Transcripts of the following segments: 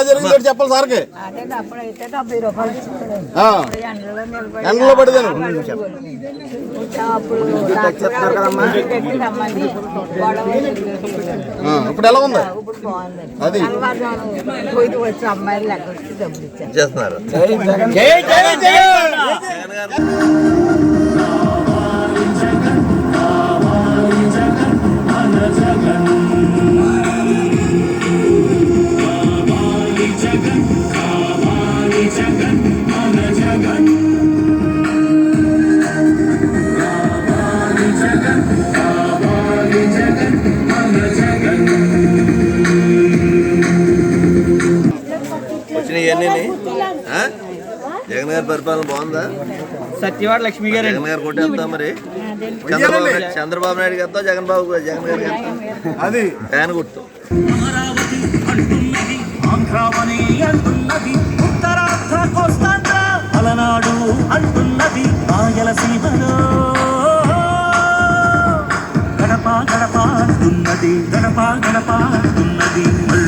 ఎలా జరిగింది ఏంటి చెప్పాలి సార్కి? ఎండలో పడిదాను? ఇప్పుడు ఎలా ఉంది? అది. తెల్లవారుజామున పోయి ఇవన్నీ జగన్ గారి పరిపాలన బాగుందా? సత్యవాడ లక్ష్మి గారు జగన్ గారు కొట్టేస్తా మరి చంద్రబాబు నాయుడు- చంద్రబాబు నాయుడు గారితో జగన్ బాబు జగన్ గారు అది. ఫ్యాన్ గుర్తు. అలనాడు అంటున్నది రాయలసీమలో గడప గడప అంటున్నది గడప గడప అంటున్నది.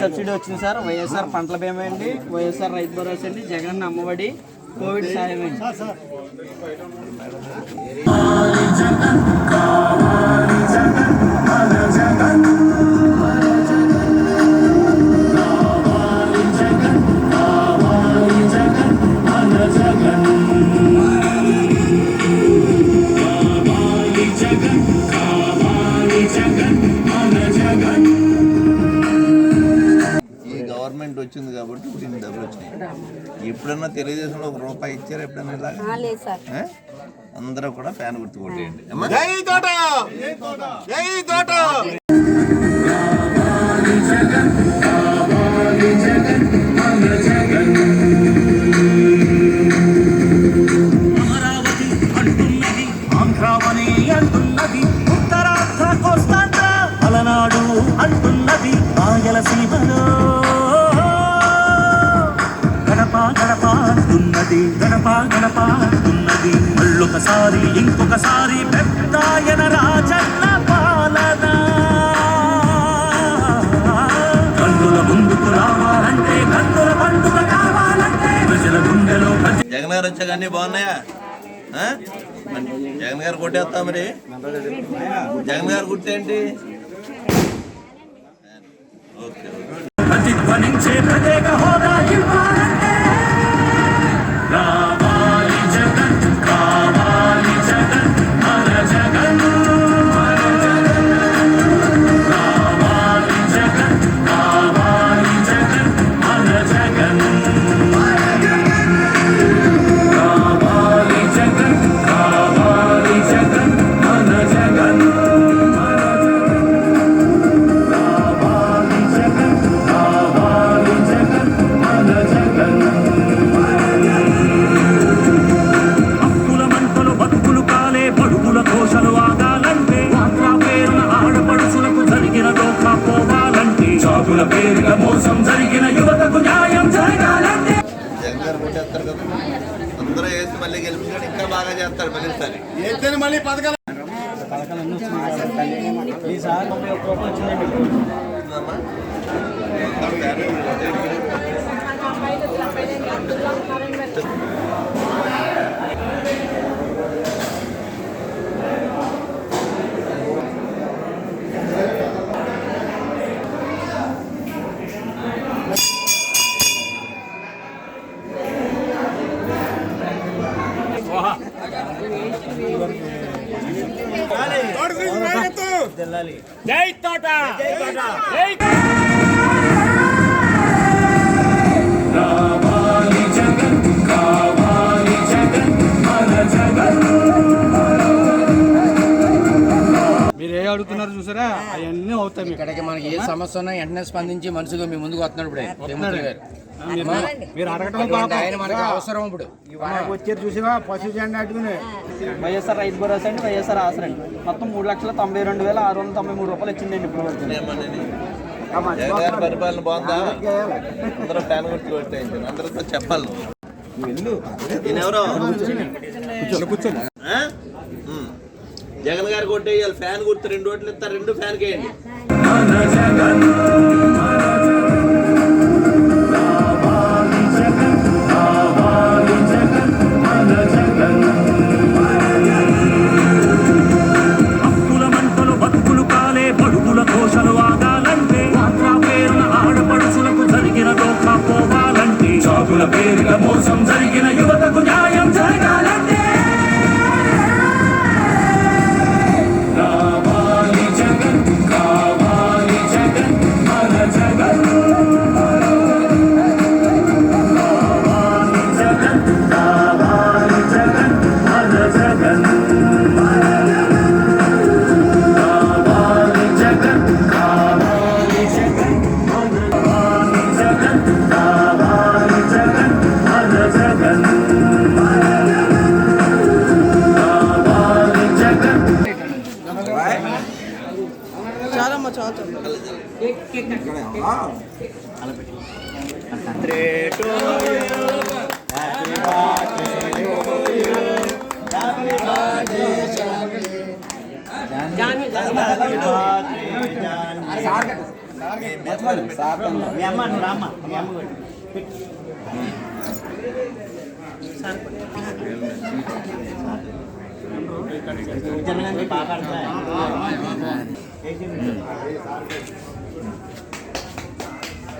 సబ్సిడీ వచ్చింది సార్. వైఎస్ఆర్ పంటల బీమా అండి. వైఎస్ఆర్ రైతు భరోసా అండి. జగన్ అమ్మఒడి కోవిడ్ సాయం అండి. ఎప్పుడన్నా తెలుగుదేశంలో ఒక రూపాయి ఇచ్చారు ఎప్పుడన్నా? అందరూ కూడా ఫ్యాన్ గుర్తు కొట్టేయండి. అమ్మా. జై తోట! జై అంటున్నది గడప గడప అంటున్నది మళ్ళొకసారి ఇంకొకసారి పెద్దాయన రాజన్న పాలన. కన్నుల ముందుకు రావాలంటే కన్నుల పండుగ కావాలంటే ప్రజల గుండెలో జగన్ గారు వచ్చాక అన్ని బాగున్నాయా? జగన్ గారు కొట్టేస్తా మరి. జగన్ గారు గుర్తేంటి? ఓకే ప్రతిధ్వనించే ప్రత్యేక హోదా పథకాలు. ఈసారి ముప్పై ఒక్క రూపాయలు వచ్చిందండి ఉందమ్మా? మొత్తం ఫ్యాన్ జై తోట. జై ఏ అడుగుతున్నారు చూసారా అవన్నీ అవుతాయి ఇక్కడికి మనకి ఏ సమస్య ఉన్నా వెంటనే స్పందించి మనసుగా మీ ముందుకు వస్తున్నాడు ఇప్పుడే. గారు. మీరు అడగటం ఆయన మనకి అవసరం ఇప్పుడు. వచ్చారు చూసినా పశు జెండా అట్టుకుని. వైఎస్ఆర్ రైతు భరోసా అండి వైఎస్ఆర్ ఆసరా అండి. మొత్తం మూడు లక్షల తొంభై రెండు వేల ఆరు వందల తొంభై మూడు రూపాయలు వచ్చిందండి ఇప్పుడు? జగన్ పరిపాలన బాగుందా? అందరూ ఫ్యాన్ గుర్తు కొట్టేయండి అందరితో చెప్పాలి. ఎవరో ఆ? జగన్ గారు కొట్టేయాలి ఫ్యాన్ గుర్తు రెండు ఓట్లు ఇస్తారు. రెండు ఫ్యాన్ కేయండి Happy birthday to you. Happy birthday, Janvi. Happy birthday, Janvi. మీ అమ్మ రామ్మ మీ అమ్మ కూడా జనగానికి బాగా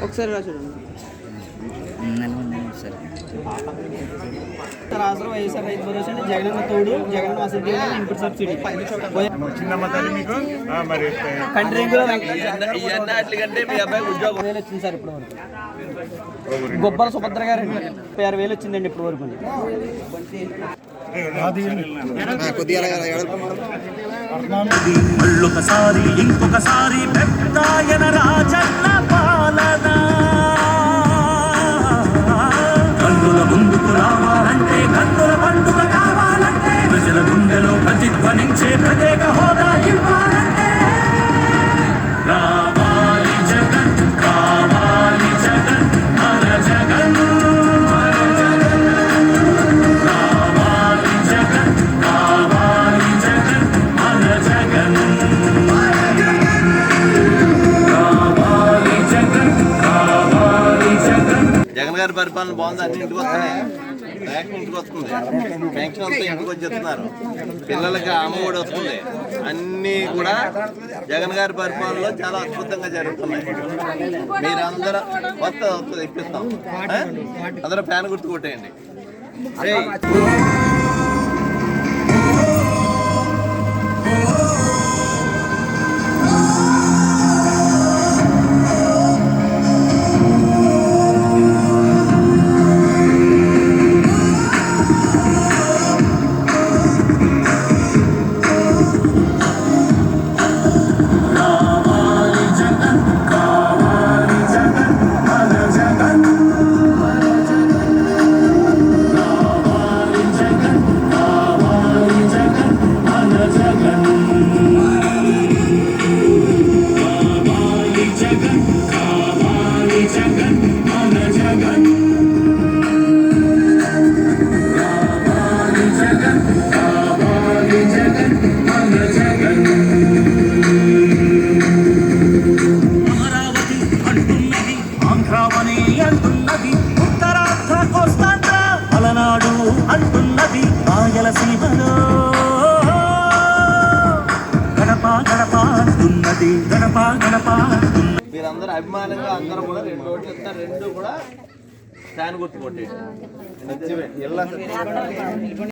ఒకసారి రా చూడండి. ఆసరా వైఎస్ఆర్ రైతు భరోసా తోడు జగన్ వసతి ఇన్పుట్ సబ్సిడీ కంట్రీ ఇవన్నీ వాటికంటే మీ అబ్బాయి ఉద్యోగం. వేలు వచ్చింది సార్ ఇప్పుడు వరకు. గొప్పల సుభద్ర గారు అండి ముప్పై ఆరు వేలు వచ్చిందండి ఇప్పుడు వరకు. ఇంకొకసారి. ప్రతిధ్వనించే చెప్తున్నారు. పిల్లలకి ఆమె కూడా వస్తుంది. అన్నీ కూడా జగన్ గారి పరిపాలనలో చాలా అద్భుతంగా జరుగుతున్నాయి. మీరందరూ కొత్త వస్తుంది ఇప్పిస్తాం. అందరూ ఫ్యాన్ గుర్తు కొట్టేయండి ఆంధ్రామని అంటున్నది ఉత్తరార్థ కోస్తాంధ్ర మలనాడు అంటున్నది రాయలసీమలో గడప గడప అంటున్నది గడప గడప మీరందరూ అభిమానంగా అందరూ కూడా రెండు ఓట్లు ఇస్తారు రెండు కూడా ఫ్యాన్ గుర్తుకోండి